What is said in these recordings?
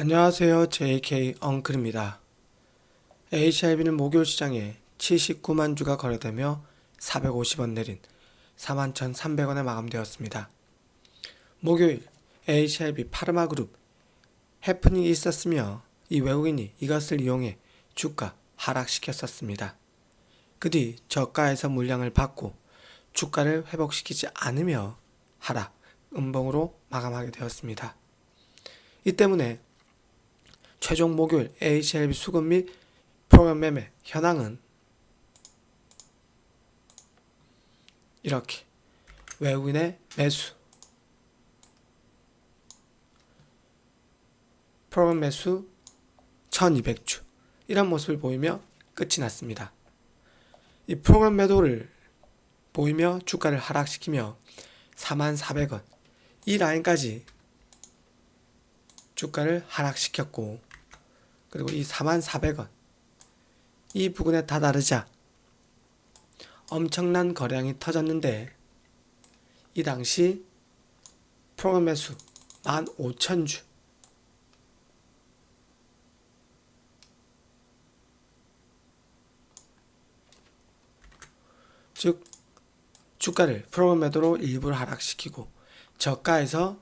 안녕하세요. JK 엉클입니다. HIB는 목요일 시장에 79만 주가 거래되며 450원 내린 41,300원에 마감되었습니다. 목요일 HIB 파르마 그룹 해프닝이 있었으며 이 외국인이 이것을 이용해 주가 하락시켰었습니다. 그 뒤 저가에서 물량을 받고 주가를 회복시키지 않으며 하락, 음봉으로 마감하게 되었습니다. 이 때문에 최종 목요일 HLB 수급 및 프로그램 매매 현황은? 이렇게. 외국인의 매수. 프로그램 매수 1200주. 이런 모습을 보이며 끝이 났습니다. 이 프로그램 매도를 보이며 주가를 하락시키며 4400원. 이 라인까지 주가를 하락시켰고 그리고 이 44,400원. 이 부근에 다다르자. 엄청난 거래량이 터졌는데 이 당시 프로그램 매수 15,000주. 즉 주가를 프로그램 매도로 일부러 하락시키고 저가에서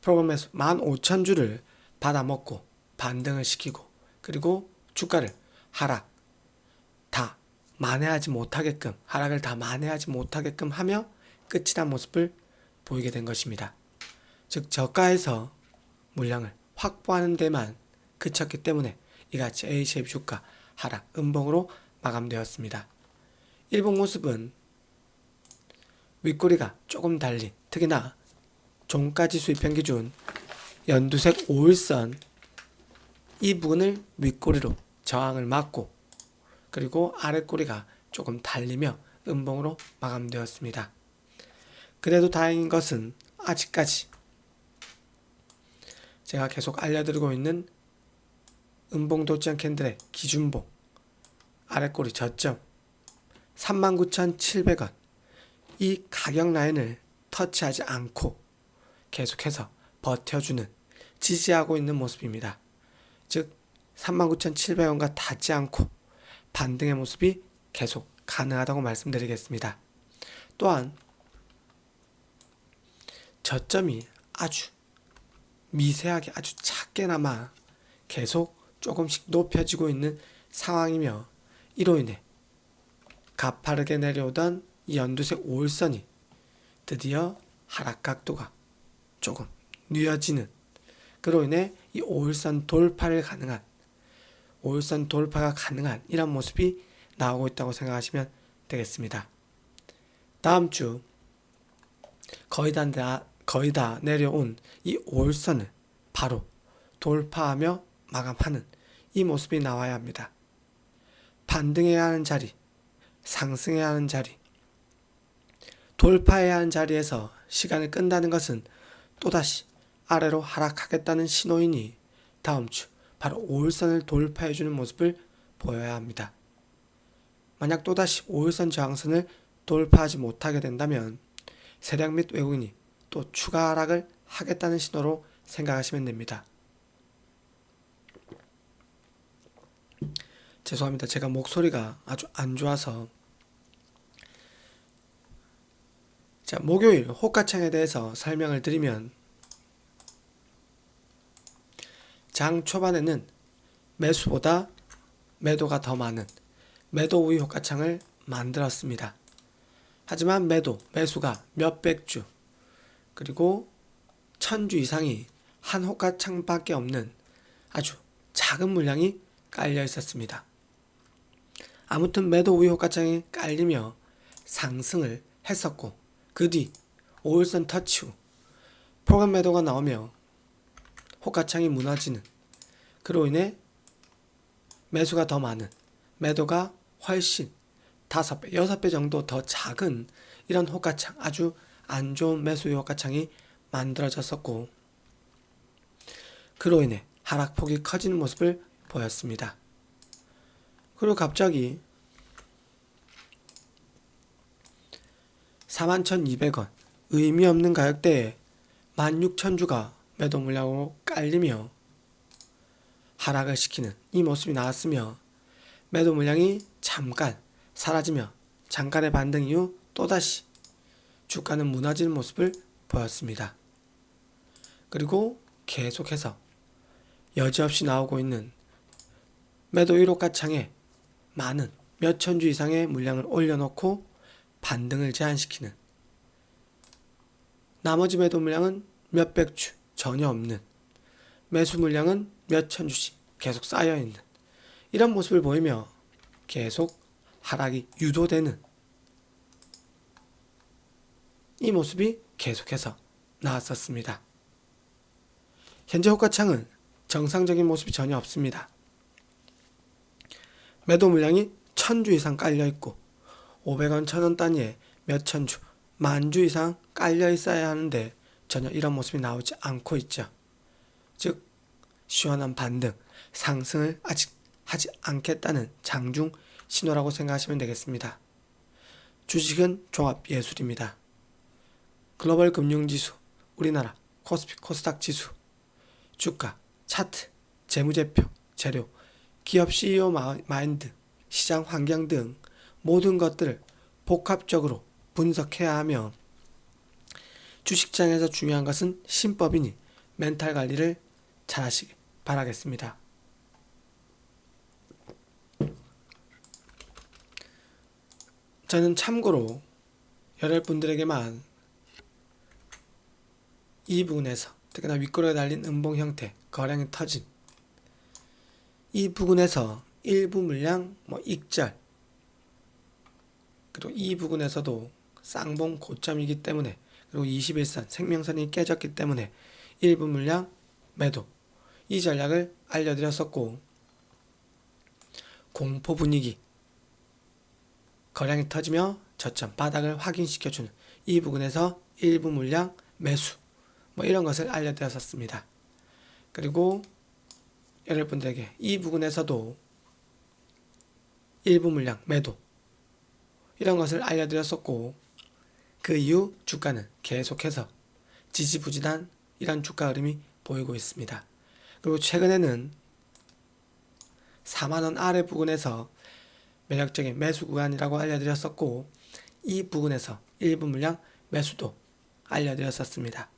프로그램 매수 15,000주를 받아먹고 반등을 시키고 그리고 주가를 하락 다 만회하지 못하게끔 하락을 다 만회하지 못하게끔 하며 끝이 난 모습을 보이게 된 것입니다. 즉 저가에서 물량을 확보하는 데만 그쳤기 때문에 이같이 A-shape 주가 하락 음봉으로 마감되었습니다. 일봉 모습은 윗꼬리가 조금 달린 특히나 종가지 수 입평 기준 연두색 5일선 이 부분을 윗꼬리로 저항을 맞고 그리고 아랫꼬리가 조금 달리며 음봉으로 마감되었습니다. 그래도 다행인 것은 아직까지 제가 계속 알려드리고 있는 음봉 도장 캔들의 기준봉 아랫꼬리 저점 39,700원 이 가격 라인을 터치하지 않고 계속해서 버텨주는 지지하고 있는 모습입니다. 즉 39,700원과 닿지 않고 반등의 모습이 계속 가능하다고 말씀드리겠습니다. 또한 저점이 아주 미세하게 아주 작게나마 계속 조금씩 높여지고 있는 상황이며 이로 인해 가파르게 내려오던 이 연두색 5일선이 드디어 하락 각도가 조금 뉘어지는 그로 인해 이 5일선 돌파를 가능한 5일선 돌파가 가능한 이런 모습이 나오고 있다고 생각하시면 되겠습니다. 다음 주 거의 다, 나- 거의 다 내려온 이 5일선을 바로 돌파하며 마감하는 이 모습이 나와야 합니다. 반등해야 하는 자리, 상승해야 하는 자리, 돌파해야 하는 자리에서 시간을 끈다는 것은 또다시 아래로 하락하겠다는 신호이니 다음 주 바로 5일선을 돌파해주는 모습을 보여야 합니다. 만약 또다시 5일선 저항선을 돌파하지 못하게 된다면 세력 및 외국인이 또 추가 하락을 하겠다는 신호로 생각하시면 됩니다. 죄송합니다. 제가 목소리가 아주 안 좋아서 자, 목요일 호가창에 대해서 설명을 드리면 장 초반에는 매수보다 매도가 더 많은 매도 우위 호가창을 만들었습니다. 하지만 매도, 매수가 몇백 주, 그리고 천 주 이상이 한 호가창밖에 없는 아주 작은 물량이 깔려 있었습니다. 아무튼 매도 우위 호가창이 깔리며 상승을 했었고 그 뒤 5일선 터치 후 프로그램 매도가 나오며 호가창이 무너지는 그로 인해 매수가 더 많은 매도가 훨씬 다섯 배, 여섯 배 정도 더 작은 이런 호가창 아주 안 좋은 매수의 호가창이 만들어졌었고 그로 인해 하락폭이 커지는 모습을 보였습니다. 그리고 갑자기 41,200원 의미 없는 가격대에 16,000주가 매도 물량으로 깔리며 하락을 시키는 이 모습이 나왔으며 매도 물량이 잠깐 사라지며 잠깐의 반등 이후 또다시 주가는 무너지는 모습을 보였습니다. 그리고 계속해서 여지없이 나오고 있는 매도 1호가 창에 많은 몇천 주 이상의 물량을 올려놓고 반등을 제한시키는 나머지 매도 물량은 몇백 주 전혀 없는 매수 물량은 몇천 주씩 계속 쌓여 있는 이런 모습을 보이며 계속 하락이 유도되는 이 모습이 계속해서 나왔었습니다. 현재 호가창은 정상적인 모습이 전혀 없습니다. 매도 물량이 천 주 이상 깔려 있고 500원, 1000원 단위에 몇 천 주, 만 주 이상 깔려 있어야 하는데 전혀 이런 모습이 나오지 않고 있죠. 즉 시원한 반등, 상승을 아직 하지 않겠다는 장중 신호라고 생각하시면 되겠습니다. 주식은 종합 예술입니다. 글로벌 금융지수, 우리나라 코스피 코스닥 지수, 주가, 차트, 재무제표, 재료, 기업 CEO 마- 마인드, 시장 환경 등 모든 것들을 복합적으로 분석해야 하며 주식장에서 중요한 것은 신법이니 멘탈 관리를 잘 하시기 바라겠습니다. 저는 참고로 여러분들에게만 이 부분에서 특히나 윗꼬리에 달린 음봉 형태 거량이 터진 이 부분에서 일부 물량 뭐 익절 그리고 이 부분에서도 쌍봉 고점이기 때문에 그리고 21선 생명선이 깨졌기 때문에 일부 물량 매도. 이 전략을 알려드렸었고 공포 분위기. 거량이 터지며 저점 바닥을 확인시켜주는 이 부분에서 일부 물량 매수. 뭐 이런 것을 알려드렸었습니다. 그리고 여러분들에게 이 부분에서도 일부 물량 매도. 이런 것을 알려드렸었고 그 이후 주가는 계속해서 지지부진한 이런 주가 흐름이 보이고 있습니다. 그리고 최근에는 4만원 아래 부근에서 매력적인 매수 구간이라고 알려드렸었고 이 부분에서 일부 물량 매수도 알려드렸었습니다.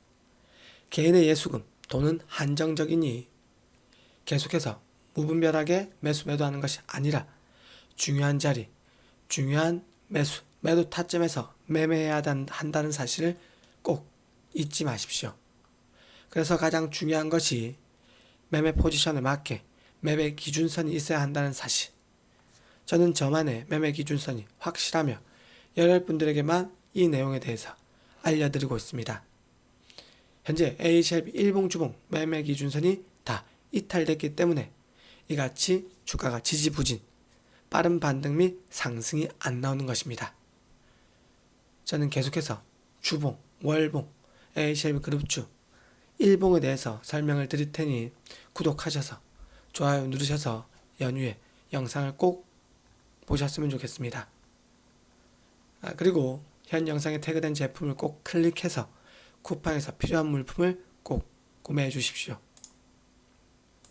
개인의 예수금 돈은 한정적이니 계속해서 무분별하게 매수 매도하는 것이 아니라 중요한 자리, 중요한 매수, 매도 타점에서 매매해야 단- 한다는 사실을 꼭 잊지 마십시오. 그래서 가장 중요한 것이 매매 포지션에 맞게 매매 기준선이 있어야 한다는 사실. 저는 저만의 매매 기준선이 확실하며 여러분들에게만 이 내용에 대해서 알려드리고 있습니다. 현재 HLB 일봉주봉 매매 기준선이 다 이탈됐기 때문에 이같이 주가가 지지부진, 빠른 반등 및 상승이 안 나오는 것입니다. 저는 계속해서 주봉, 월봉, HLB 그룹주, 일봉에 대해서 설명을 드릴 테니 구독하셔서 좋아요 누르셔서 연휴에 영상을 꼭 보셨으면 좋겠습니다. 아, 그리고 현 영상에 태그된 제품을 꼭 클릭해서 쿠팡에서 필요한 물품을 꼭 구매해 주십시오.